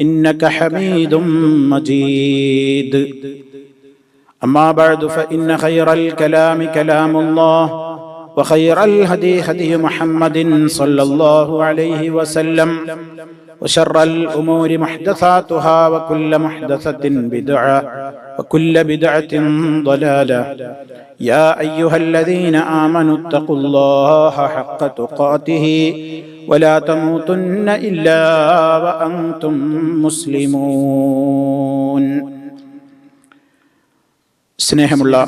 إنك حميد مجيد أما بعد فإن خير الكلام كلام الله وخير الهدي هدي محمد صلى الله عليه وسلم وشر الأمور محدثاتها وكل محدثة بدعة وكل بدعة ضلالة يا أيها الذين آمنوا اتقوا الله حق تقاته ولا تموتن إلا وأنتم مسلمون സ്നേഹമുള്ള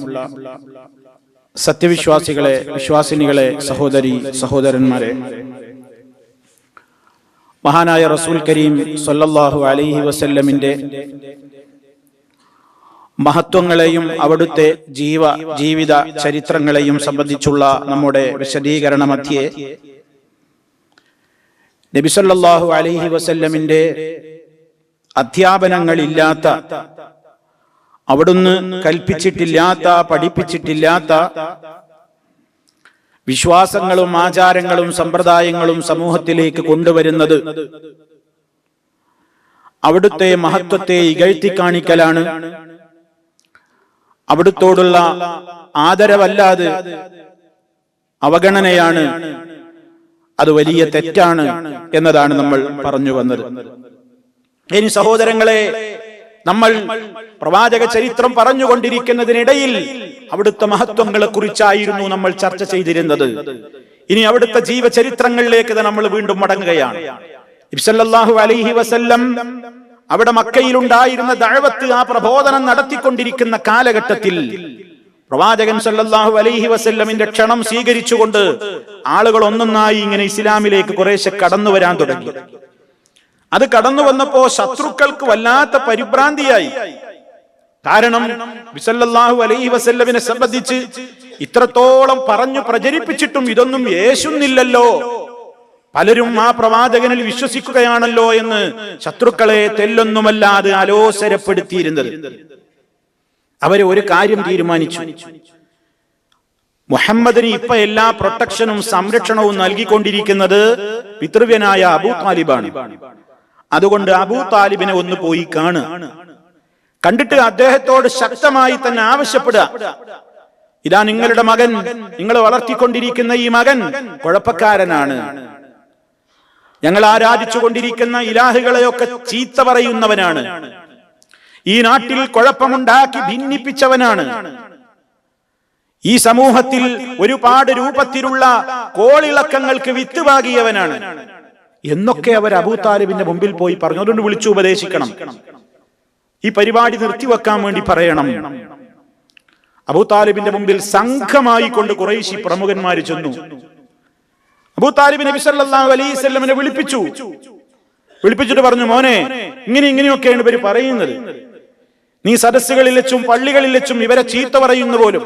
സത്യവിശ്വാസികളെ വിശ്വാസിനികളെ സഹോദരി സഹോദരന്മാരെ മഹാനായ റസൂൽ കരീം സല്ലല്ലാഹു അലൈഹി വസല്ലമിന്റെ മഹത്വങ്ങളെയും അവിടുത്തെ ജീവ ജീവിത ചരിത്രങ്ങളെയും സംബന്ധിച്ചുള്ള നമ്മുടെ വിശദീകരണ മധ്യേ നബിസല്ലാഹു അലൈഹി വസല്ലമിന്റെ അധ്യാപനങ്ങളില്ലാത്ത അവിടുന്ന് കൽപ്പിച്ചിട്ടില്ലാത്ത പഠിപ്പിച്ചിട്ടില്ലാത്ത വിശ്വാസങ്ങളും ആചാരങ്ങളും സമ്പ്രദായങ്ങളും സമൂഹത്തിലേക്ക് കൊണ്ടുവരുന്നത് അവിടുത്തെ മഹത്വത്തെ ഇകഴ്ത്തി കാണിക്കലാണ്. അവിടുത്തോടുള്ള ആദരവല്ലാതെ അവഗണനയാണ് അത് വലിയ തെറ്റാണ് എന്നതാണ് നമ്മൾ പറഞ്ഞു വന്നത്. ഇനി സഹോദരങ്ങളെ നമ്മൾ പ്രവാചക ചരിത്രം പറഞ്ഞുകൊണ്ടിരിക്കുന്നതിനിടയിൽ അവിടുത്തെ മഹത്വങ്ങളെ കുറിച്ചായിരുന്നു നമ്മൾ ചർച്ച ചെയ്തിരുന്നത്. ഇനി അവിടുത്തെ ജീവചരിത്രങ്ങളിലേക്ക് നമ്മൾ വീണ്ടും മടങ്ങുകയാണ്. ഇബ്സല്ലാഹു അലൈഹി വസല്ലം അവിടെ മക്കയിലുണ്ടായിരുന്ന ദഴവത്ത് ആ പ്രബോധനം നടത്തിക്കൊണ്ടിരിക്കുന്ന കാലഘട്ടത്തിൽ പ്രവാചകൻ സല്ലല്ലാഹു അലൈഹി വസല്ലമിന്റെ ക്ഷണം സ്വീകരിച്ചുകൊണ്ട് ആളുകൾ ഒന്നൊന്നായി ഇങ്ങനെ ഇസ്ലാമിലേക്ക് കുറേശ്ശെ കടന്നു വരാൻ തുടങ്ങി. അത് കടന്നു വന്നപ്പോ ശത്രുക്കൾക്ക് വല്ലാത്ത പരിഭ്രാന്തിയായി. കാരണം വിസല്ലാഹു അലൈഹി വസല്ലമിനെ സംബന്ധിച്ച് ഇത്രത്തോളം പറഞ്ഞു പ്രചരിപ്പിച്ചിട്ടും ഇതൊന്നും യേശുന്നില്ലല്ലോ. പലരും ആ പ്രവാചകനിൽ വിശ്വസിക്കുകയാണല്ലോ എന്ന് ശത്രുക്കളെ തെല്ലൊന്നുമല്ലാതെ അലോസരപ്പെടുത്തിയിരുന്നത്. അവർ ഒരു കാര്യം തീരുമാനിച്ചു. മുഹമ്മദിന് ഇപ്പൊ എല്ലാ പ്രൊട്ടക്ഷനും സംരക്ഷണവും നൽകിക്കൊണ്ടിരിക്കുന്നത് പിതൃവ്യനായ അബൂ താലിബാണ്. അതുകൊണ്ട് അബൂ താലിബിനെ ഒന്ന് പോയി കാണുക. കണ്ടിട്ട് അദ്ദേഹത്തോട് ശക്തമായി തന്നെ ആവശ്യപ്പെടുക. ഇതാ നിങ്ങളുടെ മകൻ നിങ്ങൾ വളർത്തിക്കൊണ്ടിരിക്കുന്ന ഈ മകൻ കുഴപ്പക്കാരനാണ്. ഞങ്ങൾ ആരാധിച്ചുകൊണ്ടിരിക്കുന്ന ഇലാഹുകളെയൊക്കെ ചീത്ത പറയുന്നവനാണ്. ഈ നാട്ടിൽ കുഴപ്പമുണ്ടാക്കി ഭിന്നിപ്പിച്ചവനാണ്. ഈ സമൂഹത്തിൽ ഒരുപാട് രൂപത്തിലുള്ള കോളിളക്കങ്ങൾക്ക് വിത്ത് പാകിയവനാണ് എന്നൊക്കെ അവർ അബൂ താലിബിന്റെ മുമ്പിൽ പോയി പറഞ്ഞു. അതുകൊണ്ട് വിളിച്ചു ഉപദേശിക്കണം. ഈ പരിപാടി നിർത്തിവെക്കാൻ വേണ്ടി പറയണം. അബൂ താലിബിന്റെ മുമ്പിൽ സംഘമായി കൊണ്ട് കുറേശി പ്രമുഖന്മാർ ചെന്നു. അബൂ താലിബ് നബി സല്ലല്ലാഹു അലൈഹി വസല്ലമനെ വിളിപ്പിച്ചു. വിളിപ്പിച്ചിട്ട് പറഞ്ഞു മോനെ ഇങ്ങനെ ഇങ്ങനെയൊക്കെയാണ് ഇവർ പറയുന്നത്. നീ സദസ്സുകളിൽ വെച്ചും പള്ളികളിൽ വെച്ചും ഇവരെ ചീത്ത പറയുന്ന പോലും.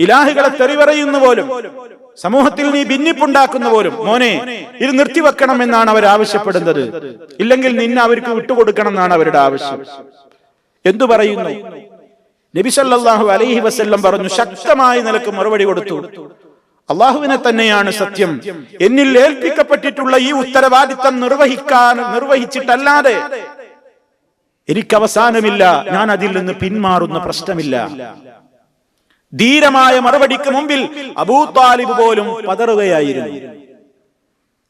ഇലാഹികളെ തെറി പറയുന്ന പോലും. സമൂഹത്തിൽ നീ ഭിന്നിപ്പുണ്ടാക്കുന്ന പോലും. മോനെ ഇത് നിർത്തിവെക്കണം എന്നാണ് അവർ ആവശ്യപ്പെടുന്നത്. ഇല്ലെങ്കിൽ നിന്നെ അവർക്ക് വിട്ടുകൊടുക്കണം എന്നാണ് അവരുടെ ആവശ്യം. എന്തു പറയുന്നു? നബിസല്ലാഹു അലൈഹി വസ്ല്ലം പറഞ്ഞു ശക്തമായി നിലയ്ക്ക് മറുപടി കൊടുത്തു. അള്ളാഹുവിനെ തന്നെയാണ് സത്യം. എന്നിൽ ഏൽപ്പിക്കപ്പെട്ടിട്ടുള്ള ഈ ഉത്തരവാദിത്തം നിർവഹിക്കാൻ നിർവഹിച്ചിട്ടല്ലാതെ എനിക്ക് അവസാനമില്ല ഞാൻ അതിൽ നിന്ന് പിന്മാറുന്ന പ്രശ്നമില്ല. ധീരമായ മറുപടിക്ക് മുമ്പിൽ അബൂ താലിബ് പോലും പതറുകയായിരുന്നു.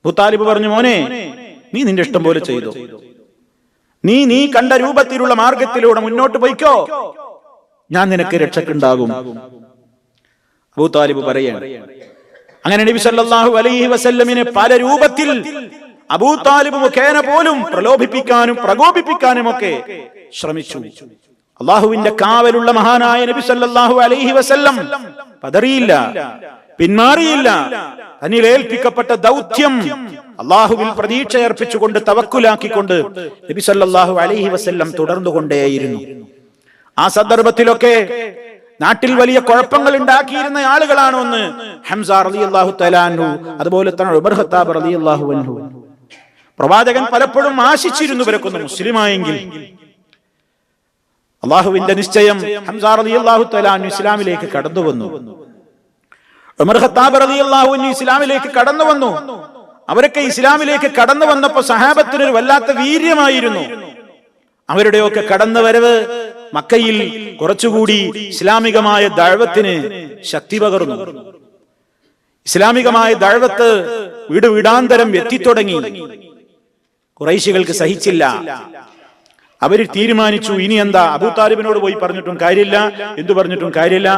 അബൂ താലിബ് പറഞ്ഞു മോനെ നീ നിന്റെ ഇഷ്ടം പോലെ ചെയ്തു. നീ നീ കണ്ട രൂപത്തിലുള്ള മാർഗത്തിലൂടെ മുന്നോട്ട് പോയിക്കോ. ഞാൻ നിനക്ക് രക്ഷക്കുണ്ടാകും. അബൂ താലിബ് പറയാണ്. അങ്ങനെ നബി സല്ലല്ലാഹു അലൈഹി വസല്ലമിനെ പല രൂപത്തിൽ അബൂ താലിബ് മുഖേന പോലും പ്രലോഭിപ്പിക്കാനും പ്രകോപിപ്പിക്കാനും ഒക്കെ ശ്രമിച്ചു. അള്ളാഹുവിന്റെ കാവലുള്ള മഹാനായ നബി സല്ലാഹു അലൈഹി വസല്ലം പതറിയില്ല പിന്മാറിയില്ല. തന്നിൽ ഏൽപ്പിക്കപ്പെട്ട ദൗത്യം അള്ളാഹുവിൽ പ്രതീക്ഷയർപ്പിച്ചുകൊണ്ട് തവക്കുലാക്കിക്കൊണ്ട് നബി സല്ലാഹു അലൈഹി വസല്ലം തുടർന്നുകൊണ്ടേയിരുന്നു. ആ സന്ദർഭത്തിലൊക്കെ നാട്ടിൽ വലിയ കുഴപ്പങ്ങൾ ഉണ്ടാക്കിയിരുന്ന ആളുകളാണ് ഒന്ന് ഹംസ റളിയല്ലാഹു തലാൻഹു അതുപോലെ തന്നെ ഉമർ ഖത്താബ് റളിയല്ലാഹു അൻഹു. പ്രവാചകൻ പലപ്പോഴും ആശിച്ചിരുന്നു വരക്കുന്ന മുസ്ലിമായെങ്കിൽ. അള്ളാഹുവിന്റെ നിശ്ചയം ഹംസ റളിയല്ലാഹു തലാൻഹു ഇസ്ലാമിലേക്ക് കടന്നു വന്നു ഉമർ ഖത്താബ് ഇസ്ലാമിലേക്ക് കടന്നു വന്നു അവരൊക്കെ ഇസ്ലാമിലേക്ക് കടന്നു വന്നപ്പോൾ സഹാബത്തിനൊരു വല്ലാത്ത വീര്യമായിരുന്നു. അവരുടെയൊക്കെ കടന്നു വരവ് മക്കയിൽ കുറച്ചുകൂടി ഇസ്ലാമികമായ ദഴവത്തിന് ശക്തി പകർന്നു. ഇസ്ലാമികമായ ദഴവത്ത് വീട് വീടാന്തരം എത്തിത്തുടങ്ങി. കുറൈശികൾക്ക് സഹിച്ചില്ല. അവർ തീരുമാനിച്ചു ഇനി എന്താ? അബൂ താലിബിനോട് പോയി പറഞ്ഞിട്ടും കാര്യമില്ല. എന്തു പറഞ്ഞിട്ടും കാര്യമില്ല.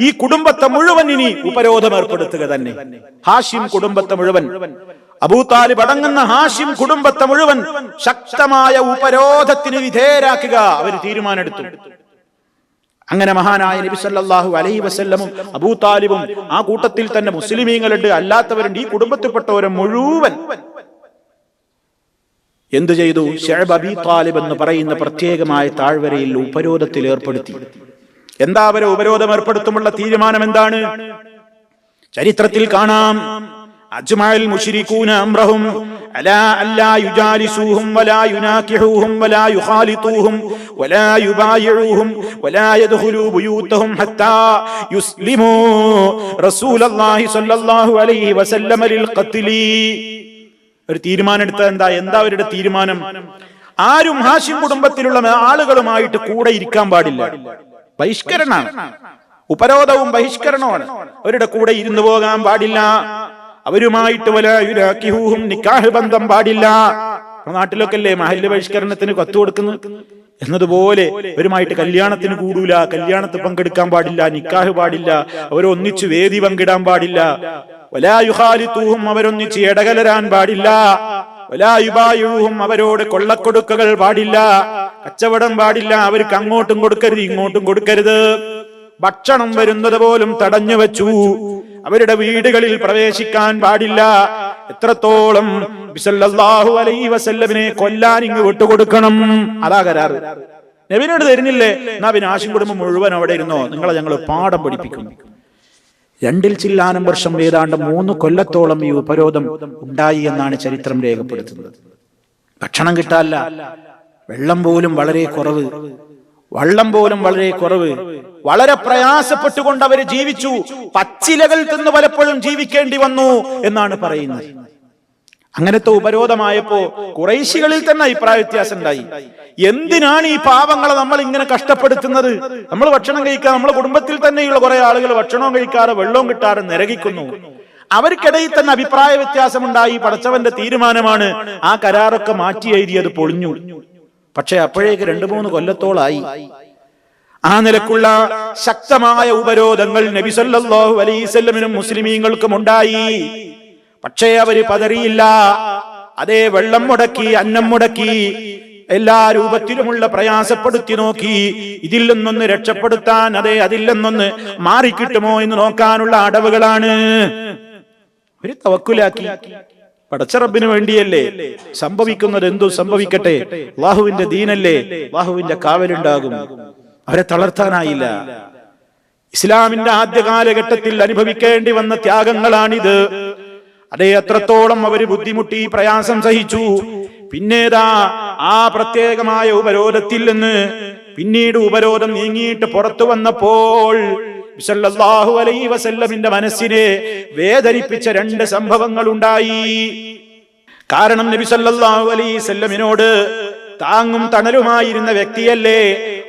ഈ കുടുംബത്തെ മുഴുവൻ ഇനി ഉപരോധം ഏർപ്പെടുത്തുക തന്നെ. ഹാഷിം കുടുംബത്തെ മുഴുവൻ. അബൂ താലിബ് അടങ്ങുന്ന ഹാഷിം കുടുംബത്തെ മുഴുവൻ ശക്തമായ ഉപരോധത്തിന് വിധേയരാക്കുക. അവർ തീരുമാനമെടുത്തു. അങ്ങനെ മഹാനായ നബി സല്ലല്ലാഹു അലൈഹി വസല്ലമും അബൂ താലിബും ആ കൂട്ടത്തിൽ തന്നെ മുസ്ലിമീങ്ങളുണ്ട്. അല്ലാത്തവരുണ്ട്. ഈ കുടുംബത്തിൽപ്പെട്ടവരെ മുഴുവൻ എന്തു ചെയ്തു? ഷെഹബ് അബി താലിബ് എന്ന് പറയുന്ന പ്രത്യേകമായ താഴ്വരയിൽ ഉപരോധത്തിൽ ഏർപ്പെടുത്തി. എന്താ അവരെ ഉപരോധം ഏർപ്പെടുത്തുമുള്ള തീരുമാനം എന്താണ്? ചരിത്രത്തിൽ കാണാം. ഖത്ലി. ഒരു തീരുമാനം എടുത്താൽ എന്താ? എന്താ അവരുടെ തീരുമാനം? ആരും ഹാഷിം കുടുംബത്തിലുള്ള ആളുകളുമായിട്ട് കൂടെ ഇരിക്കാൻ പാടില്ല. ബഹിഷ്കരണമാണ് ഉപരോധവും ബഹിഷ്കരണമാണ് അവരുടെ കൂടെ ഇരുന്നു പോകാൻ പാടില്ല. അവരുമായിട്ട് വല നിക്കാഹ് ബന്ധം പാടില്ല. നാട്ടിലൊക്കെ അല്ലേ മഹല്ല് ബഹിഷ്കരണത്തിന് കത്തു കൊടുക്കുന്നു എന്നതുപോലെ അവരുമായിട്ട് കല്യാണത്തിന് കൂടൂല കല്യാണത്തിൽ പങ്കെടുക്കാൻ പാടില്ല നിക്കാഹ് പാടില്ല അവരൊന്നിച്ച് വേദി പങ്കിടാൻ പാടില്ല. വലായുഹാലിത്തൂഹും അവരൊന്നിച്ച് ഇടകലരാൻ പാടില്ല. വലായുബായുഹും അവരോട് കൊള്ളക്കൊടുക്കകൾ പാടില്ല. കച്ചവടം പാടില്ല അവർക്ക് അങ്ങോട്ടും കൊടുക്കരുത് ഇങ്ങോട്ടും കൊടുക്കരുത്. ഭക്ഷണം വരുന്നത് പോലും തടഞ്ഞു വെച്ചു. അവരുടെ വീടുകളിൽ പ്രവേശിക്കാൻ പാടില്ല. എത്രത്തോളം ബിസല്ലല്ലാഹു അലൈഹി വസല്ലമിനെ കൊല്ലാൻ ഇങ്ങ് വിട്ടുകൊടുക്കണം. അതാ കരാറ്. നബിനോട് തരുന്നില്ലേ? എന്നാ പിന്നെ ആശും കുടുംബം മുഴുവൻ അവിടെ ഇരുന്നോ? നിങ്ങളെ ഞങ്ങൾ പാഠം പഠിപ്പിക്കും. രണ്ടിൽ ചില്ലാനം വർഷം ഏതാണ്ട് മൂന്ന് കൊല്ലത്തോളം ഈ ഉപരോധം ഉണ്ടായി എന്നാണ് ചരിത്രം രേഖപ്പെടുത്തുന്നത്. ഭക്ഷണം കിട്ടാല്ല വെള്ളം പോലും വളരെ കുറവ്. വള്ളം പോലും വളരെ കുറവ്. വളരെ പ്രയാസപ്പെട്ടുകൊണ്ട് അവർ ജീവിച്ചു. പച്ചിലകൾ തിന്ന് പലപ്പോഴും ജീവിക്കേണ്ടി വന്നു എന്നാണ് പറയുന്നത്. അങ്ങനത്തെ ഉപരോധമായപ്പോ കുറേശികളിൽ തന്നെ അഭിപ്രായ വ്യത്യാസം ഉണ്ടായി. എന്തിനാണ് ഈ പാവങ്ങളെ നമ്മൾ ഇങ്ങനെ കഷ്ടപ്പെടുത്തുന്നത്? നമ്മൾ ഭക്ഷണം കഴിക്കാൻ നമ്മുടെ കുടുംബത്തിൽ തന്നെയുള്ള കുറെ ആളുകൾ ഭക്ഷണവും കഴിക്കാറ് വെള്ളവും കിട്ടാറ് നിരകിക്കുന്നു. അവർക്കിടയിൽ തന്നെ അഭിപ്രായ വ്യത്യാസമുണ്ടായി. പടച്ചവന്റെ തീരുമാനമാണ് ആ കരാറൊക്കെ മാറ്റി എഴുതിയത് പൊളിഞ്ഞു. പക്ഷെ അപ്പോഴേക്ക് രണ്ടു മൂന്ന് കൊല്ലത്തോളായി. ആ നിലക്കുള്ള ശക്തമായ ഉപരോധങ്ങൾ നബിസല്ലാഹു വസല്ലമിനും മുസ്ലിമീങ്ങൾക്കും ഉണ്ടായി. പക്ഷേ അവർ പതറിയില്ല. അതേ വെള്ളം മുടക്കി അന്നം മുടക്കി എല്ലാ രൂപത്തിലുമുള്ള പ്രയാസപ്പെടുത്തി നോക്കി. ഇതിൽ നിന്നൊന്ന് രക്ഷപ്പെടുത്താൻ അതെ അതിൽ നിന്നൊന്ന് മാറിക്കിട്ടുമോ എന്ന് നോക്കാനുള്ള അടവുകളാണ്. ഒരു തവക്കുലാക്കി. പടച്ചറബിന് വേണ്ടിയല്ലേ? സംഭവിക്കുന്നത് എന്തും സംഭവിക്കട്ടെ? ബാഹുവിന്റെ ദീനല്ലേ? ബാഹുവിന്റെ കാവലുണ്ടാകും. അവരെ തളർത്താനായില്ല. ഇസ്ലാമിന്റെ ആദ്യ കാലഘട്ടത്തിൽ അനുഭവിക്കേണ്ടി വന്ന ത്യാഗങ്ങളാണിത്. അതേ എത്രത്തോളം അവർ ബുദ്ധിമുട്ടി പ്രയാസം സഹിച്ചു. പിന്നേതാ ആ പ്രത്യേകമായ ഉപരോധത്തിൽ നിന്ന് പിന്നീട് ഉപരോധം നീങ്ങിയിട്ട് പുറത്തു വന്നപ്പോൾ സല്ലല്ലാഹു അലൈഹി വസല്ലമിന്റെ മനസ്സിനെ വേദനിപ്പിച്ച രണ്ട് സംഭവങ്ങൾ ഉണ്ടായി കാരണം നബി സല്ലല്ലാഹു അലൈഹി വസല്ലമിനോട് താങ്ങും തണലുമായിരുന്ന വ്യക്തിയല്ലേ?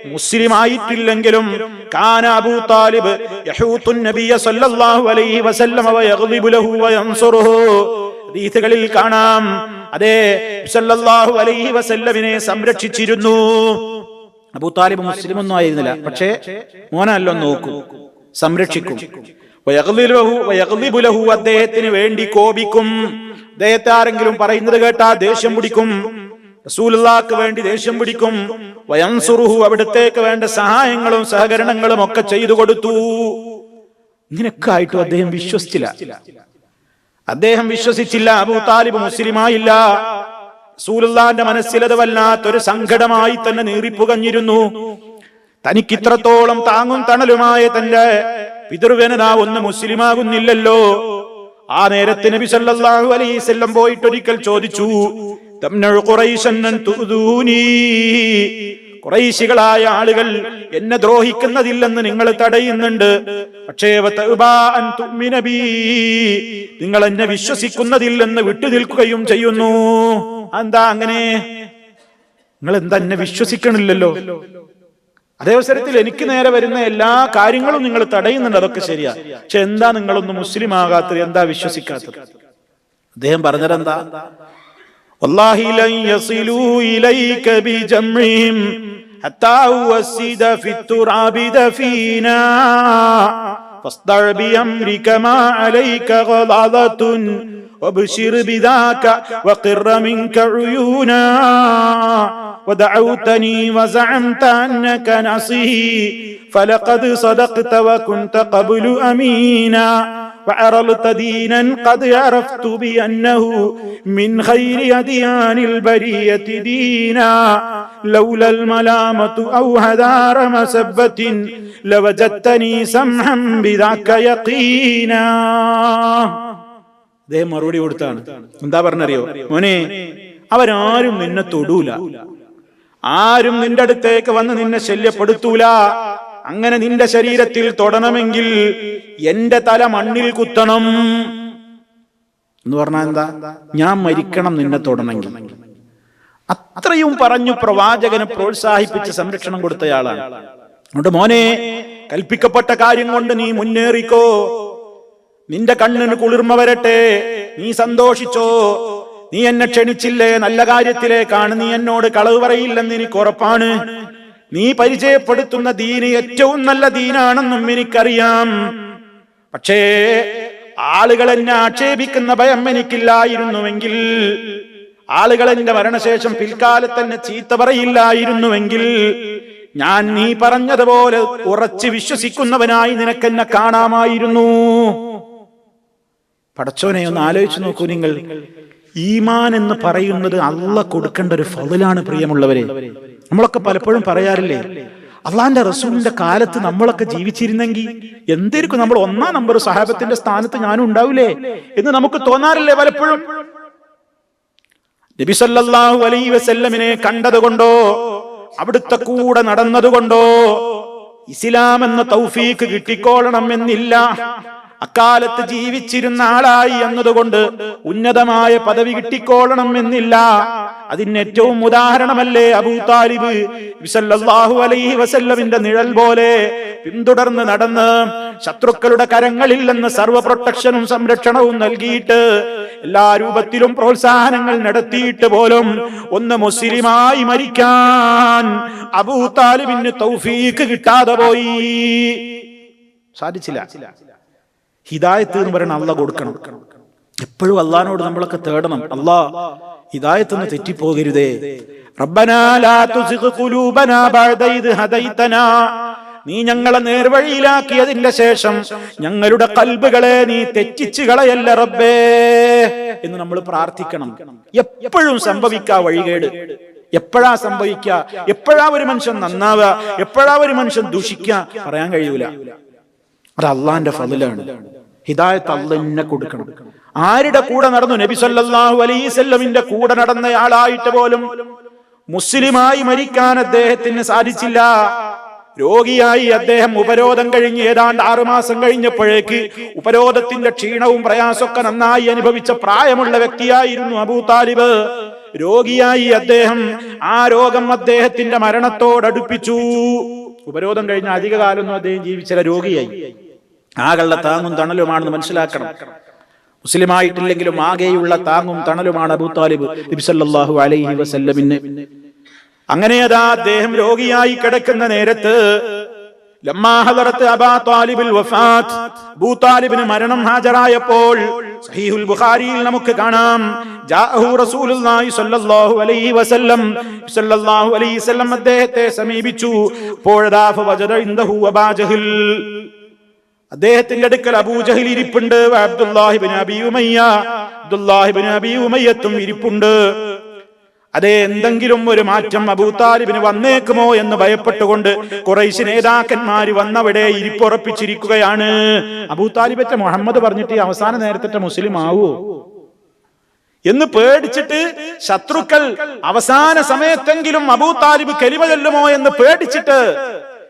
മുസ്ലിം ആയിട്ടില്ലെങ്കിലും അബൂ നബിയ സല്ലല്ലാഹു അലൈഹി വസല്ലമ ലഹു ഹദീസുകളിൽ കാണാം അതെ സല്ലല്ലാഹു അലൈഹി വസല്ലമിനെ സംരക്ഷിച്ചിരുന്നു. അബൂ താലിബ് മുസ്ലിം ഒന്നും ആയിരുന്നില്ല പക്ഷേ മോനല്ലോ നോക്കൂ. സംരക്ഷിക്കും. അദ്ദേഹത്തിന് വേണ്ടി കോപിക്കും. അദ്ദേഹത്തെ ആരെങ്കിലും പറയുന്നത് കേട്ടാ ദേഷ്യം പിടിക്കും. റസൂലുള്ളാക്ക് വേണ്ടി ദേഷ്യം പിടിക്കും. വയൻസുറുഹു അവിടത്തേക്ക് വേണ്ട സഹായങ്ങളും സഹകരണങ്ങളും ഒക്കെ ചെയ്തു കൊടുത്തു. ഇങ്ങനെയൊക്കെ ആയിട്ടും അദ്ദേഹം വിശ്വസിച്ചില്ല. അദ്ദേഹം വിശ്വസിച്ചില്ല. അബൂ താലിബ് മുസ്ലിമായില്ല. റസൂലുള്ളാന്റെ മനസ്സിലത് വല്ലാത്തൊരു സങ്കടമായി തന്നെ നീറിപ്പുകഞ്ഞിരുന്നു. തനിക്ക് ഇത്രത്തോളം താങ്ങും തണലുമായ തന്റെ പിതൃവ്യനത ഒന്ന് മുസ്ലിമാകുന്നില്ലല്ലോ. ആ നേരത്തെ നബി സല്ലല്ലാഹു അലൈഹി പോയിട്ട് ഒരിക്കൽ ചോദിച്ചു കുറൈശികളായ ആളുകൾ എന്നെ ദ്രോഹിക്കുന്നതില്ലെന്ന് നിങ്ങൾ തടയുന്നുണ്ട്. പക്ഷേ. നിങ്ങൾ എന്നെ വിശ്വസിക്കുന്നതില്ലെന്ന് വിട്ടുനിൽക്കുകയും ചെയ്യുന്നു. എന്താ അങ്ങനെ? നിങ്ങൾ എന്താ എന്നെ വിശ്വസിക്കണില്ലല്ലോ? അതേ അവസരത്തിൽ എനിക്ക് നേരെ വരുന്ന എല്ലാ കാര്യങ്ങളും നിങ്ങൾ തടയുന്നുണ്ട് അതൊക്കെ ശരിയാ. പക്ഷെ എന്താ നിങ്ങളൊന്നും മുസ്ലിം ആകാത്തത്? എന്താ വിശ്വസിക്കാത്തത്? അദ്ദേഹം പറഞ്ഞതെന്താ ഒല്ലാഹിലും وابشر بذاك وقر منك عيونا ودعوتني وزعمت أنك نصي فلقد صدقت وكنت قبل أمينا وعرضت دينا قد عرفت بأنه من خير أديان البرية دينا لولا الملامة أو هدار مسبة لوجدتني سمحا بذاك يقينا അദ്ദേഹം മറുപടി കൊടുത്താണ്. എന്താ പറഞ്ഞറിയോ? മോനെ അവരാരും നിന്നെ തൊടൂല. ആരും നിന്റെ അടുത്തേക്ക് വന്ന് നിന്നെ ശല്യപ്പെടുത്തൂല. അങ്ങനെ നിന്റെ ശരീരത്തിൽ തൊടണമെങ്കിൽ എന്റെ തല മണ്ണിൽ കുത്തണം. എന്ന് പറഞ്ഞാൽ എന്താ? ഞാൻ മരിക്കണം നിന്നെ തൊടണമെങ്കിൽ. അത്രയും പറഞ്ഞു പ്രവാചകനെ പ്രോത്സാഹിപ്പിച്ച് സംരക്ഷണം കൊടുത്തയാളാണ്. അതുകൊണ്ട് മോനെ കൽപ്പിക്കപ്പെട്ട കാര്യം കൊണ്ട് നീ മുന്നേറിക്കോ. നിന്റെ കണ്ണിന് കുളിർമ വരട്ടെ. നീ സന്തോഷിച്ചോ. നീ എന്നെ ക്ഷണിച്ചില്ലേ. നല്ല കാര്യത്തിലേക്കാണ്. നീ എന്നോട് കളവ് പറയില്ലെന്ന് എനിക്ക് ഉറപ്പാണ്. നീ പരിചയപ്പെടുത്തുന്ന ദീന് ഏറ്റവും നല്ല ദീനാണെന്നും എനിക്കറിയാം. പക്ഷേ ആളുകൾ എന്നെ ആക്ഷേപിക്കുന്ന ഭയം എനിക്കില്ലായിരുന്നുവെങ്കിൽ ആളുകൾ എന്റെ മരണശേഷം പിൽക്കാലത്ത് തന്നെ ചീത്ത പറയില്ലായിരുന്നുവെങ്കിൽ ഞാൻ നീ പറഞ്ഞതുപോലെ ഉറച്ചു വിശ്വസിക്കുന്നവനായി നിനക്കെന്നെ കാണാമായിരുന്നു. പടച്ചോനെ ഒന്ന് ആലോചിച്ചു നോക്കൂ നിങ്ങൾ. ഈമാൻ എന്ന് പറയുന്നത് അല്ല കൊടുക്കേണ്ട ഒരു ഫതിലാണ് പ്രിയമുള്ളവരെ. നമ്മളൊക്കെ പലപ്പോഴും പറയാറില്ലേ അള്ളാന്റെ റസൂലിന്റെ കാലത്ത് നമ്മളൊക്കെ ജീവിച്ചിരുന്നെങ്കിൽ എന്തായിരിക്കും നമ്മൾ ഒന്നാം നമ്പർ സഹാബത്തിന്റെ സ്ഥാനത്ത് ഞാനും ഉണ്ടാവില്ലേ എന്ന് നമുക്ക് തോന്നാറില്ലേ പലപ്പോഴും? നബി സല്ലല്ലാഹു അലൈഹി വസല്ലമിനെ കണ്ടതുകൊണ്ടോ അവിടുത്തെ കൂടെ നടന്നതുകൊണ്ടോ ഇസ്ലാം എന്ന തൗഫീക്ക് കിട്ടിക്കോളണം എന്നില്ല. അക്കാലത്ത് ജീവിച്ചിരുന്ന ആളായി എന്നതുകൊണ്ട് ഉന്നതമായ പദവി കിട്ടിക്കോളണം എന്നില്ല. അതിന് ഏറ്റവും ഉദാഹരണമല്ലേ അബൂ താലിബ് വിസല്ലാഹു അലൈഹി വസല്ലമിന്റെ നിഴൽ പോലെ പിന്തുടർന്ന് നടന്ന് ശത്രുക്കളുടെ കരങ്ങളിൽ നിന്ന് സർവ പ്രൊട്ടക്ഷനും സംരക്ഷണവും നൽകിയിട്ട് എല്ലാ രൂപത്തിലും പ്രോത്സാഹനങ്ങൾ നടത്തിയിട്ട് പോലും ഒന്ന് മുസ്ലിമായി മരിക്കാൻ അബൂ താലിബിന് തൗഫീക്ക് കിട്ടാതെ പോയി. സാധിച്ചില്ല. ഹിദായത്ത് എന്ന് പറയുന്നത് അള്ള കൊടുക്കണം. എപ്പോഴും അള്ളഹാനോട് നമ്മളൊക്കെ തേടണം. അള്ളാ ഹിദായത്ത് നിന്ന് തെറ്റിപ്പോകരുതേ. നീ ഞങ്ങളെ നേർവഴിയിലാക്കിയതിന്റെ ശേഷം ഞങ്ങളുടെ കൽബുകളെ നീ തെറ്റിച്ചു കളയല്ല റബ്ബേ എന്ന് നമ്മൾ പ്രാർത്ഥിക്കണം. എപ്പോഴും സംഭവിക്കാ വഴികേട്. എപ്പോഴാ സംഭവിക്ക? എപ്പോഴാ ഒരു മനുഷ്യൻ നന്നാവുക എപ്പോഴാ ഒരു മനുഷ്യൻ ദുഷിക്കുക പറയാൻ കഴിയൂല. അത് അള്ളാന്റെ ഫതിലാണ് ഹിദായത്ത് അള്ളന്നെ കൊടുക്കണം. ആരുടെ കൂടെ നടന്നു? നബി സല്ലല്ലാഹു അലൈസല്ലമിന്റെ കൂടെ നടന്നയാളായിട്ട് പോലും മുസ്ലിമായി മരിക്കാൻ അദ്ദേഹത്തിന് സാധിച്ചില്ല. രോഗിയായി അദ്ദേഹം ഉപരോധം കഴിഞ്ഞ് ഏതാണ്ട് ആറുമാസം കഴിഞ്ഞപ്പോഴേക്ക് ഉപരോധത്തിന്റെ ക്ഷീണവും പ്രയാസമൊക്കെ നന്നായി അനുഭവിച്ച പ്രായമുള്ള വ്യക്തിയായിരുന്നു അബൂ താലിബ്. രോഗിയായി അദ്ദേഹം ആ രോഗം അദ്ദേഹത്തിന്റെ മരണത്തോടടുപ്പിച്ചു. ഉപരോധം കഴിഞ്ഞ അധിക കാലമൊന്നും അദ്ദേഹം ജീവിച്ചില്ല രോഗിയായി. ആകളുടെ താങ്ങും തണലുമാണെന്ന് മനസ്സിലാക്കണം. മുസ്ലിമായിട്ടില്ലെങ്കിലും ആകെയുള്ള താങ്ങും തണലുമാണ് അബൂ താലിബ് നബി സല്ലല്ലാഹു അലൈഹി വസല്ലമിന്. അങ്ങനെ അതാ അദ്ദേഹം രോഗിയായി കിടക്കുന്ന നേരത്ത് ലമ്മാ ഹദറത്ത് അബാ താലിബിൽ വഫാത്ത് അബൂ താലിബിന് മരണം ഹാജരായപ്പോൾ സഹീഹുൽ ബുഖാരിയിൽ നമുക്ക് കാണാം. അദ്ദേഹത്തെ സമീപിച്ചു. അപ്പോഴതാ അദ്ദേഹത്തിന്റെ അടുക്കൽ അബൂജഹിൽ ഇരിപ്പുണ്ട് അബ്ദുല്ലാഹിബിൻ അബി ഉമയ്യ. അബി ഉമയ്യത്തും ഇരിപ്പുണ്ട്. അതെ എന്തെങ്കിലും ഒരു മാറ്റം അബൂ അബൂതാലിബിന് വന്നേക്കുമോ എന്ന് ഭയപ്പെട്ടുകൊണ്ട് കുറേശ് നേതാക്കന്മാര് വന്നവിടെ ഇരിപ്പുറപ്പിച്ചിരിക്കുകയാണ്. അബൂതാലിബറ്റ മുഹമ്മദ് പറഞ്ഞിട്ട് അവസാന നേരത്തെ മുസ്ലിം ആവോ? എന്ന് പേടിച്ചിട്ട് ശത്രുക്കൾ അവസാന സമയത്തെങ്കിലും അബൂതാലിബ് കലിമ ചൊല്ലുമോ എന്ന് പേടിച്ചിട്ട്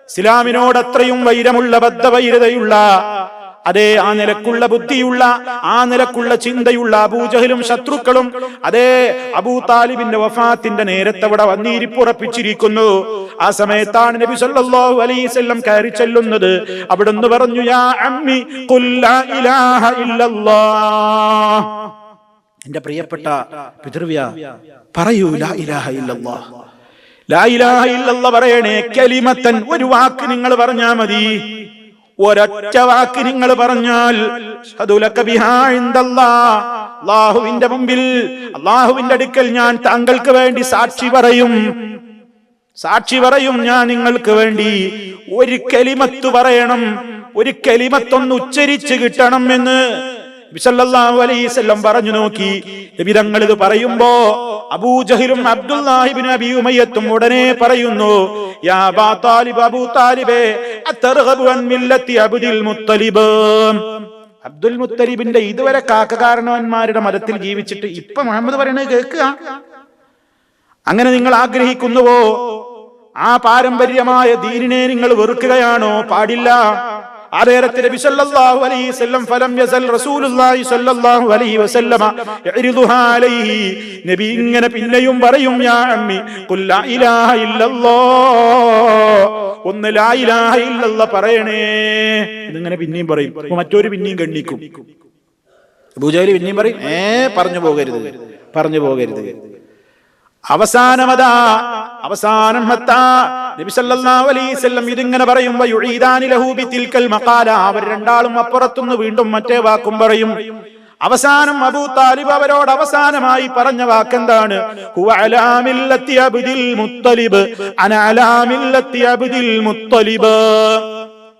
ഇസ്ലാമിനോട് അത്രയും വൈരമുള്ള ബദ്ധവൈരതയുള്ള അതേ ആ നിലക്കുള്ള ബുദ്ധിയുള്ള ആ നിലക്കുള്ള ചിന്തയുള്ള അബൂജഹലും ശത്രുക്കളും അതേ അബൂ താലിബിന്റെ വഫാത്തിന്റെ നേരത്തെ അവിടെ വന്നിരിപ്പുറപ്പിച്ചിരിക്കുന്നു. ആ സമയത്താണ് നബി സല്ലല്ലാഹു അലൈഹി വസല്ലം കയറി ചെല്ലുന്നത്. അവിടുന്ന് പറഞ്ഞു യാ അമ്മി ഖുൽ ലാ ഇലാഹ ഇല്ലല്ലാഹ്. എന്റെ പ്രിയപ്പെട്ട പിതൃവ്യ പറയൂ ലാ ഇലാഹ ഇല്ലല്ലാഹ്. പറയണേ കലിമത്തൻ ഒരു വാക്ക് നിങ്ങൾ പറഞ്ഞാ മതി. ഒരൊറ്റ വാക്ക് നിങ്ങൾ പറഞ്ഞാൽ. അള്ളാഹുവിന്റെ മുമ്പിൽ അള്ളാഹുവിന്റെ അടുക്കൽ ഞാൻ താങ്കൾക്ക് വേണ്ടി സാക്ഷി പറയും. സാക്ഷി പറയും ഞാൻ നിങ്ങൾക്ക് വേണ്ടി. ഒരു കലിമത്ത് പറയണം ഒരു കലിമത്തൊന്ന് ഉച്ചരിച്ച് കിട്ടണം എന്ന്. വസല്ലം പറഞ്ഞു നോക്കി. നബി തങ്ങൾ ഇത് പറയുമ്പോ അബൂജഹിലും അബ്ദുല്ലാഹിബിൻ അബി ഉമയ്യത്തും ഉടനെ പറയുന്നു യാ അബാ താലിബ് അബൂ താലിബേ അത്തർഗബു അൻ മില്ലത്തി അബ്ദുൽ മുത്തലിബ്. അബ്ദുൽ മുത്തലിബിന്റെ ഇതുവരെ കാക്കകാരണവന്മാരുടെ മതത്തിൽ ജീവിച്ചിട്ട് ഇപ്പൊ മുഹമ്മദ് പറയുന്നത് കേൾക്കുക. അങ്ങനെ നിങ്ങൾ ആഗ്രഹിക്കുന്നുവോ? ആ പാരമ്പര്യമായ ദീനിനെ നിങ്ങൾ വെറുക്കുകയാണോ? പാടില്ല. നബി സല്ലല്ലാഹു അലൈഹി വസല്ലം ഫലം യസൽ റസൂലുള്ളാഹി സല്ലല്ലാഹു അലൈഹി വസല്ലമ അലൈഹി. നബി ഇങ്ങനെ പിന്നെയും പറയും യാ അമ്മി ഖുൽ ലാ ഇലാഹ ഇല്ലല്ലാഹ്. ഒന്ന് ലാ ഇലാഹ ഇല്ലല്ലാഹ് പറയണേ. ഇതിങ്ങനെ പിന്നെയും പറയും. മറ്റൊരു പിന്നെയും കണ്ണിക്കും അബൂജഹൽ പിന്നെയും പറയും ഏ പറഞ്ഞു പോകരുത് പറഞ്ഞു പോകരുത്. അവസാനമതാ അവസാനം ഇതിങ്ങനെ പറയും അവർ രണ്ടാളും അപ്പുറത്തുനിന്ന് വീണ്ടും മറ്റേ വാക്കും പറയും. അവസാനം അബൂ താലിബ് അവരോട് അവസാനമായി പറഞ്ഞ വാക്കെന്താണ്? അബ്ദിൽ മുത്തലിബ്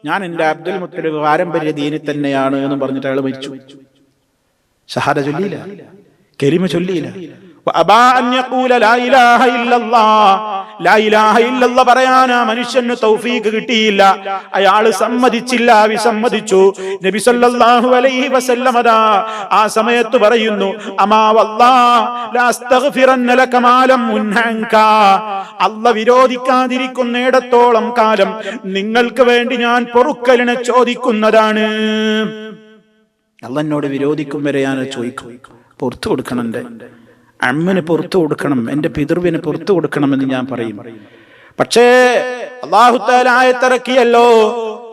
ഞാൻ എന്റെ അബ്ദുൽ മുത്തലിബ് പാരമ്പര്യ ദീനി തന്നെയാണ് എന്ന് പറഞ്ഞിട്ട് അയാൾ മരിച്ചു. സഹാദ ചൊല്ലിയില്ല? കെരിമ ചൊല്ലിയില്ല? വഅബാ അൻ യഖൂല ലാ ഇലാഹ ഇല്ലല്ലാഹ്. ലാ ഇലാഹ ഇല്ലല്ലാഹ് പറയാൻ ആ മനുഷ്യന് തൗഫീഖ് കിട്ടിയില്ല. അയാൾ സമ്മതിച്ചില്ല വിസമ്മതിച്ചു. സല്ലല്ലാഹു അലൈഹി വസല്ലം അതാ ആ സമയത്ത് പറയുന്നു അല്ല വിരോധിക്കാതിരിക്കുന്നിടത്തോളം കാലം നിങ്ങൾക്ക് വേണ്ടി ഞാൻ പൊറുക്കലിനെ ചോദിക്കുന്നതാണ്. അല്ല എന്നോട് വിരോധിക്കും വരെ ഞാൻ ചോദിക്കും. പുറത്തു കൊടുക്കണം എന്റെ അമ്മന് പുറത്തു കൊടുക്കണം എന്റെ പിതൃവിന് പുറത്തു കൊടുക്കണമെന്ന് ഞാൻ പറയും. പക്ഷേ അള്ളാഹുത്താലായത്തിറക്കിയല്ലോ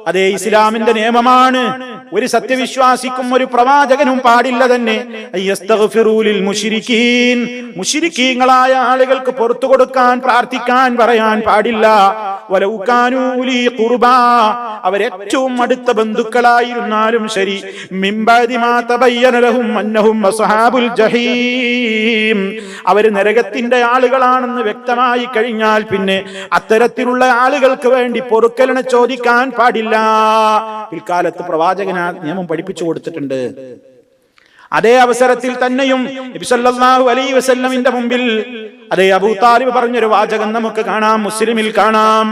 അതേ ഇസ്ലാമിന്റെ നിയമമാണ്. ഒരു സത്യവിശ്വാസിക്കും ഒരു പ്രവാചകനും പാടില്ല തന്നെ. മുഷിരിക്കീങ്ങളായ ആളുകൾക്ക് പുറത്തു കൊടുക്കാൻ പ്രാർത്ഥിക്കാൻ പറയാൻ പാടില്ല. വലൗക്കാനൂലി കുർബ അവരേറ്റവും അടുത്ത ബന്ധുക്കളായിരുന്നാലും ശരി. മിമ്പതി മാ തബയ്യന ലഹും അന്നഹും ജഹീം. അവർ നരകത്തിന്റെ ആളുകളാണെന്ന് വ്യക്തമായി കഴിഞ്ഞാൽ പിന്നെ അത്തരത്തിലുള്ള ആളുകൾക്ക് വേണ്ടി പൊറുക്കലിനെ ചോദിക്കാൻ പാടില്ല. പിൽക്കാലത്ത് പ്രവാചകന നിയമം പഠിപ്പിച്ചു കൊടുത്തിട്ടുണ്ട്. അതേ അവസരത്തിൽ തന്നെയും നബി സല്ലല്ലാഹു അലൈഹി വസല്ലമിന്റെ മുമ്പിൽ അതേ അബൂ താലിബ് പറഞ്ഞൊരു വാചകം നമുക്ക് കാണാം മുസ്ലിമിൽ കാണാം.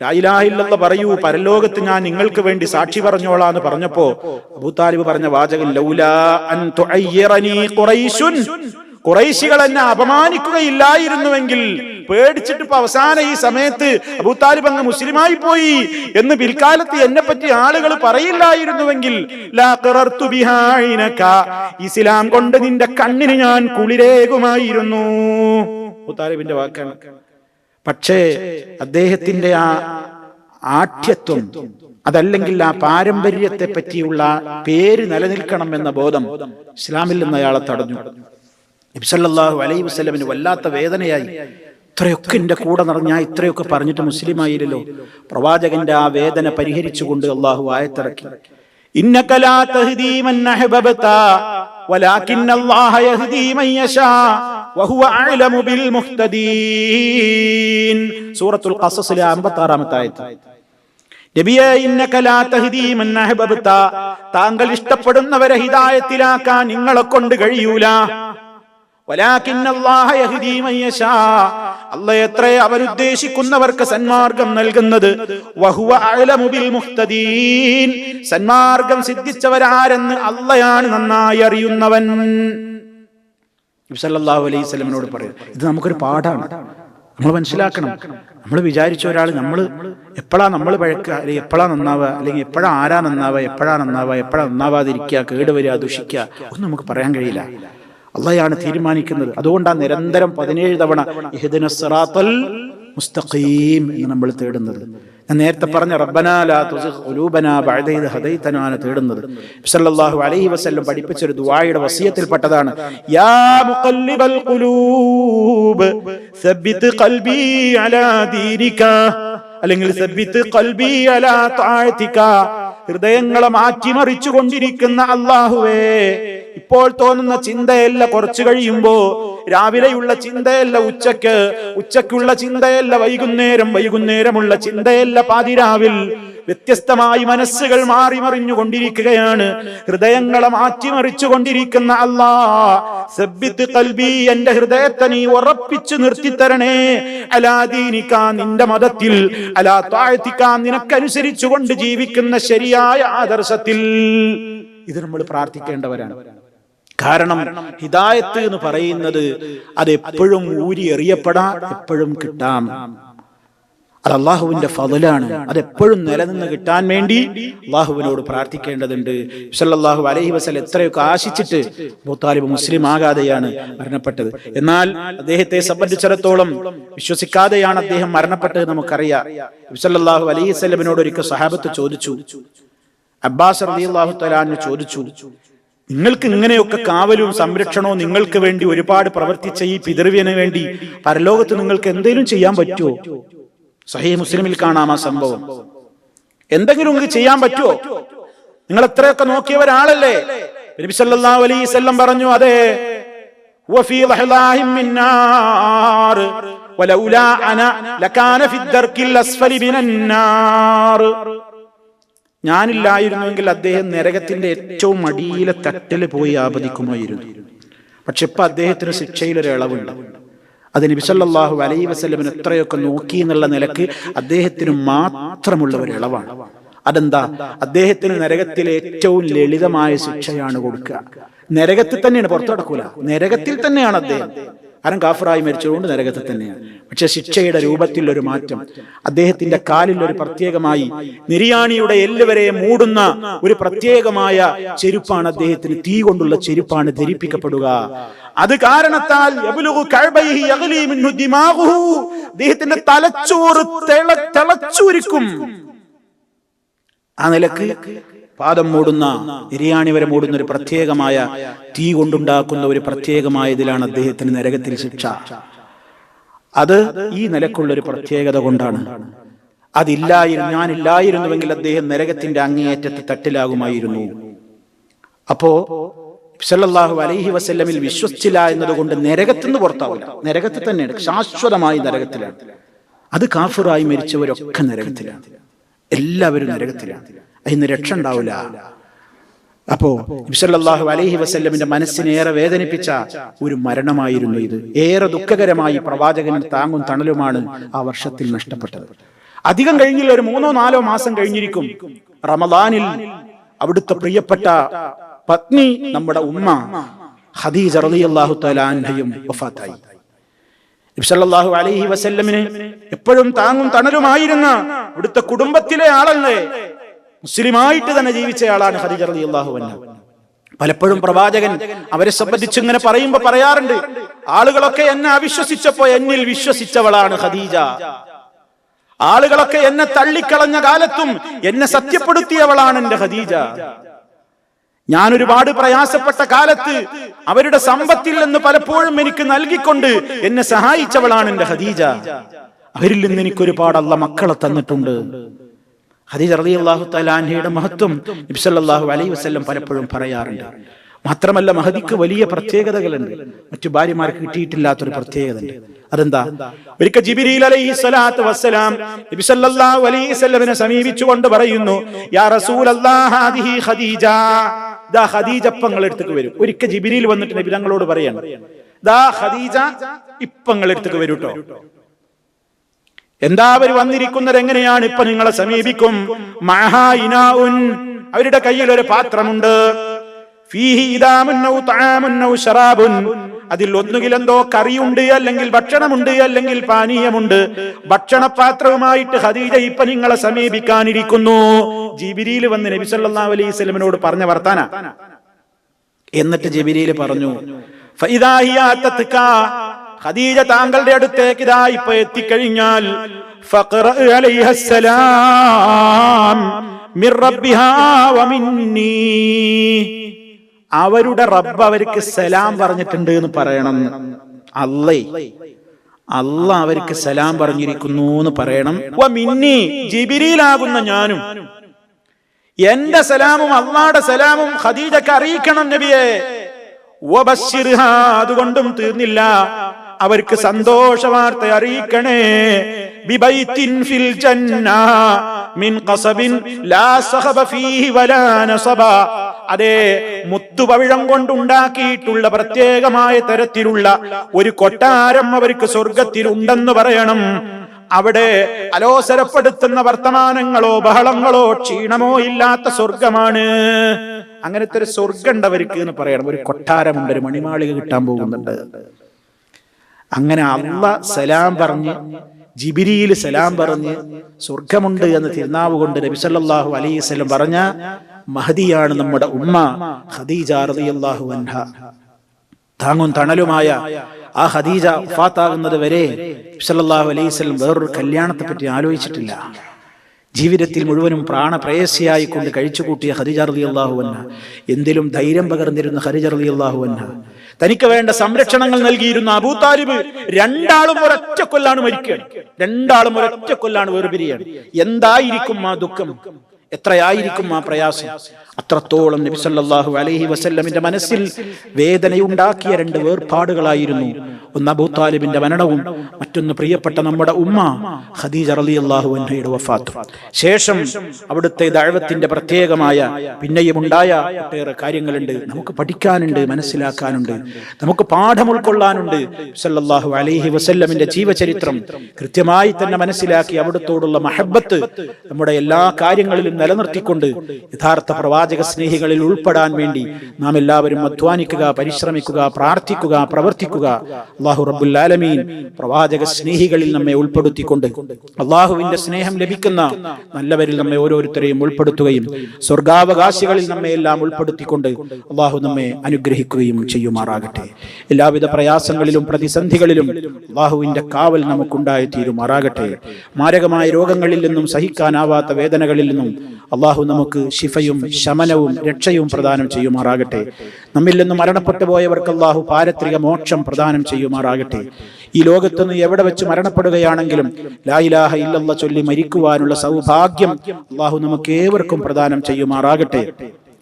ലായിലാഹില്ലെന്ന് പറയൂ പരലോകത്ത് ഞാൻ നിങ്ങൾക്ക് വേണ്ടി സാക്ഷി പറഞ്ഞോളാന്ന് പറഞ്ഞപ്പോ അബൂ താലിബ് പറഞ്ഞ വാചകം ലൗലാ അൻ ഖുറൈശികൾ എന്നെ അപമാനിക്കുകയില്ലായിരുന്നുവെങ്കിൽ പേടിച്ചിട്ട് ഇപ്പൊ അവസാന ഈ സമയത്ത് അബൂത്താലിബ് അങ്ങ് മുസ്ലിമായി പോയി എന്ന് പിൽക്കാലത്ത് എന്നെ പറ്റി ആളുകൾ പറയില്ലായിരുന്നുവെങ്കിൽ ഇസ്ലാം കൊണ്ട് നിന്റെ കണ്ണിന് ഞാൻ കുളിരേകുമായിരുന്നു. അബൂത്താലിബിന്റെ വാക്കാണ്. പക്ഷേ അദ്ദേഹത്തിന്റെ ആ ആഠ്യത്വം അതല്ലെങ്കിൽ ആ പാരമ്പര്യത്തെ പറ്റിയുള്ള പേര് നിലനിൽക്കണം എന്ന ബോധം ഇസ്ലാമിൽ നിന്ന് അയാളെ തടഞ്ഞു. നബ്സല്ലാഹു അലൈ വസ്ലമിന് വല്ലാത്ത വേദനയായി. ഇത്രയൊക്കെ എന്റെ കൂടെ നടന്ന് ഞാൻ ഇത്രയൊക്കെ പറഞ്ഞിട്ട് മുസ്ലിമായില്ലല്ലോ. പ്രവാചകന്റെ ആ വേദന പരിഹരിച്ചുകൊണ്ട് അള്ളാഹു ആയത്തിറക്കി. സൂറത്തുൽ ഖസസിലെ 56 ആയത്ത്. താങ്കൾ ഇഷ്ടപ്പെടുന്നവരെ ഹിതായത്തിലാക്കാൻ നിങ്ങളെ കൊണ്ട് കഴിയൂല. അല്ല എത്ര അവരുദ്ദേശിക്കുന്നവർക്ക് സന്മാർഗം നൽകുന്നത്? സന്മാർഗം സിദ്ധിച്ചവരാരെന്ന് അള്ളയാണ് നന്നായി അറിയുന്നവൻ. സല്ലല്ലാഹു അലൈഹി സ്വലമിനോട് പറയും ഇത് നമുക്കൊരു പാഠമാണ്. നമ്മൾ മനസ്സിലാക്കണം. നമ്മൾ വിചാരിച്ച ഒരാൾ നമ്മൾ എപ്പോഴാ നമ്മൾ പഴക്കുക? അല്ലെങ്കിൽ എപ്പോഴാ നന്നാവുക? അല്ലെങ്കിൽ എപ്പോഴാ ആരാ നന്നാവുക? എപ്പോഴാ നന്നാവുക? എപ്പോഴാ നന്നാവാതിരിക്കുക? കേടുവരിക ദുഷിക്കുക? ഒന്നും നമുക്ക് പറയാൻ കഴിയില്ല. അള്ളയാണ് തീരുമാനിക്കുന്നത്. അതുകൊണ്ടാണ് നിരന്തരം പതിനേഴ് തവണ മുസ്തഖീം എന്ന് നമ്മൾ തേടുന്നത്. ഞാൻ നേരത്തെ പറഞ്ഞ റബ്ബനാലാണ് തേടുന്നത്. സല്ലല്ലാഹു അലൈഹി വസല്ലം പഠിപ്പിച്ച ഒരു ദുആയുടെ വസിയത്തിൽപ്പെട്ടതാണ് യാ ഖുലൂബ് സബ്ബിത് അലാ അല്ലെങ്കിൽ സബ്ബിത് അലാ ഹൃദയങ്ങളെ മാറ്റിമറിച്ചു കൊണ്ടിരിക്കുന്ന അള്ളാഹുവേ ഇപ്പോൾ തോന്നുന്ന ചിന്തയല്ല കുറച്ചു കഴിയുമ്പോ രാവിലെയുള്ള ചിന്തയല്ല ഉച്ചയ്ക്ക് ഉച്ചക്കുള്ള ചിന്തയല്ല വൈകുന്നേരം വൈകുന്നേരമുള്ള ചിന്തയല്ല പാതിരാവിൽ വ്യത്യസ്തമായി മനസ്സുകൾ മാറി മറിഞ്ഞുകൊണ്ടിരിക്കുകയാണ് ഹൃദയങ്ങളെ മാറ്റിമറിച്ചു കൊണ്ടിരിക്കുന്ന അല്ലാ കൽബി എന്റെ ഹൃദയത്തെ നീ ഉറപ്പിച്ചു നിർത്തിത്തരണേ. അലാദീനിക്ക നിന്റെ മതത്തിൽ അലാ താഴ്ത്തിക്ക നിനക്കനുസരിച്ചു കൊണ്ട് ജീവിക്കുന്ന ശരിയായ ആദർശത്തിൽ. ഇത് നമ്മൾ പ്രാർത്ഥിക്കേണ്ടവരാണ്. കാരണം ഹിദായത്ത് എന്ന് പറയുന്നത് അത് എപ്പോഴും ഊരി എറിയപ്പെടാം എപ്പോഴും കിട്ടാം. അത് അള്ളാഹുവിന്റെ ഫതിലാണ്. അതെപ്പോഴും നിലനിന്ന് കിട്ടാൻ വേണ്ടി അള്ളാഹുവിനോട് പ്രാർത്ഥിക്കേണ്ടതുണ്ട്. സല്ലല്ലാഹു അലഹി വസല്ലം എത്രയൊക്കെ ആശിച്ചിട്ട് മുത്താലിബ് മുസ്ലിം ആകാതെയാണ് മരണപ്പെട്ടത്. എന്നാൽ അദ്ദേഹത്തെ സംബന്ധിച്ചിടത്തോളം വിശ്വസിക്കാതെയാണ് അദ്ദേഹം മരണപ്പെട്ടത് നമുക്കറിയാം. സല്ലല്ലാഹു അലൈഹി വസ്ലമിനോട് ഒരിക്കൽ സഹാബത്ത് ചോദിച്ചു. അബ്ബാസ് അള്ളാഹു തലാന്ന് ചോദിച്ചു നിങ്ങൾക്ക് ഇങ്ങനെയൊക്കെ കാവലും സംരക്ഷണവും നിങ്ങൾക്ക് വേണ്ടി ഒരുപാട് പ്രവർത്തിച്ച ഈ പിതൃവിന് വേണ്ടി പരലോകത്ത് നിങ്ങൾക്ക് എന്തെങ്കിലും ചെയ്യാൻ പറ്റുമോ? സഹീ മുസ്ലിമിൽ കാണാം ആ സംഭവം. എന്തെങ്കിലും നിങ്ങൾക്ക് ചെയ്യാൻ പറ്റുമോ? നിങ്ങൾ എത്രയൊക്കെ നോക്കിയ ഒരാളല്ലേ? നബി സല്ലല്ലാഹു അലൈഹി വസല്ലം പറഞ്ഞു അതെ. വഫീ മിന്നാർ വലൗലാ അന ലകാന ഫിദ്ദർക്കിൽ അസ്ഫലി ഞാനില്ലായിരുന്നുവെങ്കിൽ അദ്ദേഹം നരകത്തിന്റെ ഏറ്റവും അടിയിലെ തട്ടിൽ പോയി ആപദിക്കുമായിരുന്നു പക്ഷെ ഇപ്പൊ അദ്ദേഹത്തിന് ശിക്ഷയിൽ ഒരു ഇളവുണ്ട്. അത് നബിസല്ലാഹു അലൈ വസ്ലമിന് എത്രയൊക്കെ നോക്കി എന്നുള്ള നിലയ്ക്ക് അദ്ദേഹത്തിന് മാത്രമുള്ള ഒരു ഇളവാണ്. അതെന്താ? അദ്ദേഹത്തിന് നരകത്തിലെ ഏറ്റവും ലളിതമായ ശിക്ഷയാണ് കൊടുക്കുക. നരകത്തിൽ തന്നെയാണ് പുറത്തു കിടക്കൂല നരകത്തിൽ തന്നെയാണ് അദ്ദേഹം. കാരണം കാഫറായി മരിച്ചതുകൊണ്ട് നരകത്തിൽ തന്നെയാണ്. പക്ഷെ ശിക്ഷയുടെ രൂപത്തിൽ ഒരു മാറ്റം. അദ്ദേഹത്തിന്റെ കാലിൽ ഒരു പ്രത്യേകമായി നിര്യാണിയുടെ എല്ലുവരെ മൂടുന്ന ഒരു പ്രത്യേകമായ ചെരുപ്പാണ് അദ്ദേഹത്തിന് തീ കൊണ്ടുള്ള ചെരുപ്പാണ് ധരിപ്പിക്കപ്പെടുക. അത് കാരണത്താൽ അദ്ദേഹത്തിന്റെ തലച്ചോറ് തിള ആ നിലയ്ക്ക് പാദം മൂടുന്ന ബിരിയാണി വരെ മൂടുന്ന ഒരു പ്രത്യേകമായ തീ കൊണ്ടുണ്ടാക്കുന്ന ഒരു പ്രത്യേകമായ ഇതിലാണ് അദ്ദേഹത്തിന് നരകത്തിൽ ശിക്ഷ. അത് ഈ നിലക്കുള്ള ഒരു പ്രത്യേകത കൊണ്ടാണ്. അതില്ലായിരുന്നു ഞാനില്ലായിരുന്നുവെങ്കിൽ അദ്ദേഹം നരകത്തിന്റെ അങ്ങേയറ്റത്തെ തട്ടിലാകുമായിരുന്നു. അപ്പോ സല്ലാഹു അലൈഹി വസ്ല്ലമിൽ വിശ്വസിച്ചില്ല എന്നതുകൊണ്ട് നരകത്തിൽ നിന്ന് പുറത്താവില്ല. നരകത്തിൽ തന്നെയാണ് ശാശ്വതമായി നരകത്തിലാണ്. അത് കാഫിറായി മരിച്ചവരൊക്കെ നരകത്തിലാണ്. എല്ലാവരും നരകത്തിലാണ്. അതിന് രക്ഷ ഉണ്ടാവില്ല. അപ്പോ വിസല്ലാഹു അലൈഹി വസ്ല്ലമിന്റെ മനസ്സിനെ ഏറെ വേദനിപ്പിച്ച ഒരു മരണമായിരുന്നു ഇത്. ഏറെ ദുഃഖകരമായി പ്രവാചകന് താങ്ങും തണലുമാണ് ആ വർഷത്തിൽ നഷ്ടപ്പെട്ടത്. അധികം കഴിഞ്ഞില്ല ഒരു മൂന്നോ നാലോ മാസം കഴിഞ്ഞിരിക്കും. റമദാനിൽ അവിടുത്തെ പ്രിയപ്പെട്ട പത്നി നമ്മുടെ ഉമ്മ ഖദീജ റളിയല്ലാഹു തആല അൻഹയും വഫാത്തായി. നബിസല്ലാഹു അലൈഹി എപ്പോഴും താങ്ങും തണലുമായിരുന്ന ഇവിടുത്തെ കുടുംബത്തിലെ ആളല്ലേ? മുസ്ലിമായിട്ട് തന്നെ ജീവിച്ചയാളാണ് ഖദീജ റളിയല്ലാഹു അൻഹ. പലപ്പോഴും പ്രവാചകൻ അവരെ സംബന്ധിച്ച് ഇങ്ങനെ പറയുമ്പോ പറയാറുണ്ട് ആളുകളൊക്കെ എന്നെ അവിശ്വസിച്ചപ്പോ എന്നിൽ വിശ്വസിച്ചവളാണ് ഖദീജ. ആളുകളൊക്കെ എന്നെ തള്ളിക്കളഞ്ഞ കാലത്തും എന്നെ സത്യപ്പെടുത്തിയവളാണ് എന്റെ ഖദീജ. ഞാൻ ഒരുപാട് പ്രയാസപ്പെട്ട കാലത്ത് അവരുടെ സമ്പത്തിൽ നിന്ന് പലപ്പോഴും എനിക്ക് നൽകിക്കൊണ്ട് എന്നെ സഹായിച്ചവളാണ് എന്റെ ഖദീജ. അവരിൽ നിന്ന് എനിക്ക് ഒരുപാട് അല്ല മക്കളെ തന്നിട്ടുണ്ട്. ഖദീജ റളിയല്ലാഹു തആലാൻഹയുടെ മഹത്വം നബി സല്ലല്ലാഹു അലൈഹി വസല്ലം പലപ്പോഴും പറയാറുണ്ട്. മാത്രമല്ല മഹദിക്ക് വലിയ പ്രത്യേകതകളുണ്ട്. മറ്റു ഭാര്യമാർക്ക് കിട്ടിയിട്ടില്ലാത്തൊരു പ്രത്യേകത ഉണ്ട് അതെന്താ? ഒരിക്കൽ ജിബിരിയിൽ അലൈഹി സ്വലാത്തു വസ്സലാം നബി സല്ലല്ലാഹു അലൈഹി വസല്ലമിനെ സമീപിച്ചുകൊണ്ട് പറയുന്നു യാ റസൂലല്ലാഹ് ഹാദിഹി ഖദീജ. ദാ ഖദീജ ഇപ്പങ്ങൾ എടുത്തേക്ക് വരും. ഒരിക്കൽ ജിബിരിയിൽ വന്നിട്ട് നബി തങ്ങളോട് പറയാണ് ദാ ഖദീജ ഇപ്പങ്ങൾ എടുത്തേക്ക് വരൂ ട്ടോ. എന്താ അവർ വന്നിരിക്കുന്നത്? എങ്ങനെയാണ് ഇപ്പൊ നിങ്ങളെ സമീപിക്കും? മഹായിനാഉൻ. അവരുടെ കയ്യിൽ ഒരു പാത്രമുണ്ട്. അതിൽ ഒന്നുകിൽ എന്തോ കറിയുണ്ട് അല്ലെങ്കിൽ ഭക്ഷണമുണ്ട് അല്ലെങ്കിൽ പാനീയമുണ്ട്. ഭക്ഷണപാത്രവുമായിട്ട് ഹദീജ ഇപ്പൊ നിങ്ങളെ സമീപിക്കാനിരിക്കുന്നു. ജിബിരിയിൽ വന്ന് നബി സല്ലല്ലാഹു അലൈഹി സ്വലമിനോട് പറഞ്ഞ വർത്താന. എന്നിട്ട് ജിബിരിയിൽ പറഞ്ഞു ഖദീജ താങ്കളുടെ അടുത്തേക്ക് ഇതാ ഇപ്പൊ എത്തിക്കഴിഞ്ഞാൽ അവരുടെ റബ്ബ് അവർക്ക് സലാം പറഞ്ഞിട്ടുണ്ട് എന്ന് പറയണം. അല്ലേ അല്ല അവർക്ക് സലാം പറഞ്ഞിരിക്കുന്നു എന്ന് പറയണം. മിന്നി ജിബിരിയിലാകുന്ന ഞാനും. എന്റെ സലാമും അള്ളാടെ സലാമും ഖദീജക്ക് അറിയിക്കണം നബിയെ. അതുകൊണ്ടും തീർന്നില്ല. അവർക്ക് സന്തോഷ വാർത്ത അറിയിക്കണേ. ബിബൈത്തിൻ ഫിൽ ജന്ന മിൻ ഖസബിൻ ലാ സഹബ ഫീഹി വലാ നസബ. അതെ മുത്തുപവിഴം കൊണ്ടുണ്ടാക്കിയിട്ടുള്ള പ്രത്യേകമായ തരത്തിലുള്ള ഒരു കൊട്ടാരം അവർക്ക് സ്വർഗത്തിലുണ്ടെന്ന് പറയണം. അവിടെ അലോസരപ്പെടുത്തുന്ന വർത്തമാനങ്ങളോ ബഹളങ്ങളോ ക്ഷീണമോ ഇല്ലാത്ത സ്വർഗമാണ്. അങ്ങനത്തെ ഒരു സ്വർഗം ഉണ്ട് അവർക്ക് എന്ന് പറയണം. ഒരു കൊട്ടാരമുണ്ട് ഒരു മണിമാളിക കിട്ടാൻ പോകുന്നുണ്ട്. അങ്ങനെ അമ്മ സലാം പറഞ്ഞ് ജിബിരിയിൽ സലാം പറഞ്ഞ് സ്വർഗമുണ്ട് എന്ന് തിരുനാവ് കൊണ്ട് നബി സല്ലല്ലാഹു അലൈഹി സ്വലം പറഞ്ഞ മഹദിയാണ് നമ്മുടെ ഉമ്മ ഖദീജ റളിയല്ലാഹു അൻഹ. താങ്ങും തണലുമായ ആ ഖദീജ ഫാത്താകുന്നത് വരെ നബിസല്ലാഹു സ്വലം വേറൊരു കല്യാണത്തെ പറ്റി ആലോചിച്ചിട്ടില്ല. ജീവിതത്തിൽ മുഴുവനും പ്രാണപ്രേയസിയായി കൊണ്ട് കഴിച്ചുകൂട്ടിയ ഹരിജ റളിയല്ലാഹു അൻഹ എന്തിലും ധൈര്യം പകർന്നിരുന്ന ഹരിജ റളിയല്ലാഹു അൻഹ. തനിക്ക് വേണ്ട സംരക്ഷണങ്ങൾ നൽകിയിരുന്ന അബൂ താലിബ് രണ്ടാളും ഒരൊറ്റ കൊല്ലാണ് മരിക്കുകയാണ്. രണ്ടാളും ഒരൊറ്റ കൊല്ലാണ് വേർപിരിയാണ് എന്തായിരിക്കും ആ ദുഃഖം? എത്രയായിരിക്കും ആ പ്രയാസം? അത്രത്തോളം നബി അലഹി അലൈഹി വസല്ലമിന്റെ മനസ്സിൽ വേദനയുണ്ടാക്കിയ രണ്ട് വേർപാടുകളായിരുന്നു. ഒന്ന് അബൂ താലിബിന്റെ മരണവും മറ്റൊന്ന് പ്രിയപ്പെട്ട നമ്മുടെ ഉമ്മ ഖദീജ അള്ളാഹു അൻഹയുടെ വഫാത്തും. ശേഷം അവിടുത്തെ ദഅവത്തിന്റെ പ്രത്യേകമായ പിന്നെയും ഉണ്ടായ ഒട്ടേറെ കാര്യങ്ങളുണ്ട് നമുക്ക് പഠിക്കാനുണ്ട് മനസ്സിലാക്കാനുണ്ട് നമുക്ക് പാഠം ഉൾക്കൊള്ളാനുണ്ട്. സല്ലല്ലാഹു അലൈഹി വസല്ലമിന്റെ ജീവചരിത്രം കൃത്യമായി തന്നെ മനസ്സിലാക്കി അവിടുത്തോടുള്ള മഹബത്ത് നമ്മുടെ എല്ലാ കാര്യങ്ങളിലും നിലനിർത്തിക്കൊണ്ട് യഥാർത്ഥ പ്രവാചക സ്നേഹികളിൽ ഉൾപ്പെടാൻ വേണ്ടി നാം എല്ലാവരും അധ്വാനിക്കുക പരിശ്രമിക്കുക പ്രാർത്ഥിക്കുക പ്രവർത്തിക്കുക. അള്ളാഹു റബുല്ലാലമീൻ പ്രവാചക സ്നേഹികളിൽ നമ്മെ ഉൾപ്പെടുത്തിക്കൊണ്ട് അള്ളാഹുവിന്റെ സ്നേഹം ലഭിക്കുന്ന നല്ലവരിൽ നമ്മെ ഓരോരുത്തരെയും ഉൾപ്പെടുത്തുകയും സ്വർഗാവകാശികളിൽ നമ്മെ എല്ലാം ഉൾപ്പെടുത്തിക്കൊണ്ട് അള്ളാഹു നമ്മെ അനുഗ്രഹിക്കുകയും ചെയ്യുമാറാകട്ടെ. എല്ലാവിധ പ്രയാസങ്ങളിലും പ്രതിസന്ധികളിലും അള്ളാഹുവിന്റെ കാവൽ നമുക്കുണ്ടായി തീരുമാറാകട്ടെ മാരകമായ രോഗങ്ങളിൽ നിന്നും സഹിക്കാനാവാത്ത വേദനകളിൽ നിന്നും അള്ളാഹു നമുക്ക് ശിഫയും ശമനവും രക്ഷയും പ്രദാനം ചെയ്യുമാറാകട്ടെ. നമ്മിൽ നിന്ന് മരണപ്പെട്ടു പോയവർക്ക് അള്ളാഹു പാരത്രിക മോക്ഷം പ്രദാനം ചെയ്യുമാറാകട്ടെ. ഈ ലോകത്ത് നിന്ന് എവിടെ വെച്ച് മരണപ്പെടുകയാണെങ്കിലും ലായിലാഹ ഇല്ലല്ല ചൊല്ലി മരിക്കുവാനുള്ള സൗഭാഗ്യം അള്ളാഹു നമുക്ക് ഏവർക്കും പ്രദാനം ചെയ്യുമാറാകട്ടെ.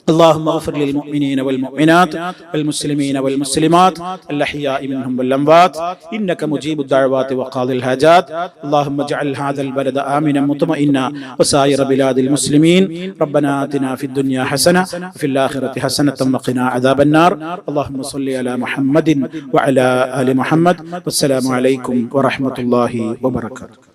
اللهم اغفر للمؤمنين والمؤمنات والمسلمين والمسلمات الأحياء منهم والأموات. إنك مجيب الدعوات وقاضي الحاجات. اللهم اجعل هذا البلد آمنا مطمئنا وسائر بلاد المسلمين. ربنا آتنا في الدنيا حسنة وفي الآخرة حسنة وقنا عذاب النار. اللهم صل على محمد وعلى آل محمد. والسلام عليكم ورحمة الله وبركاته.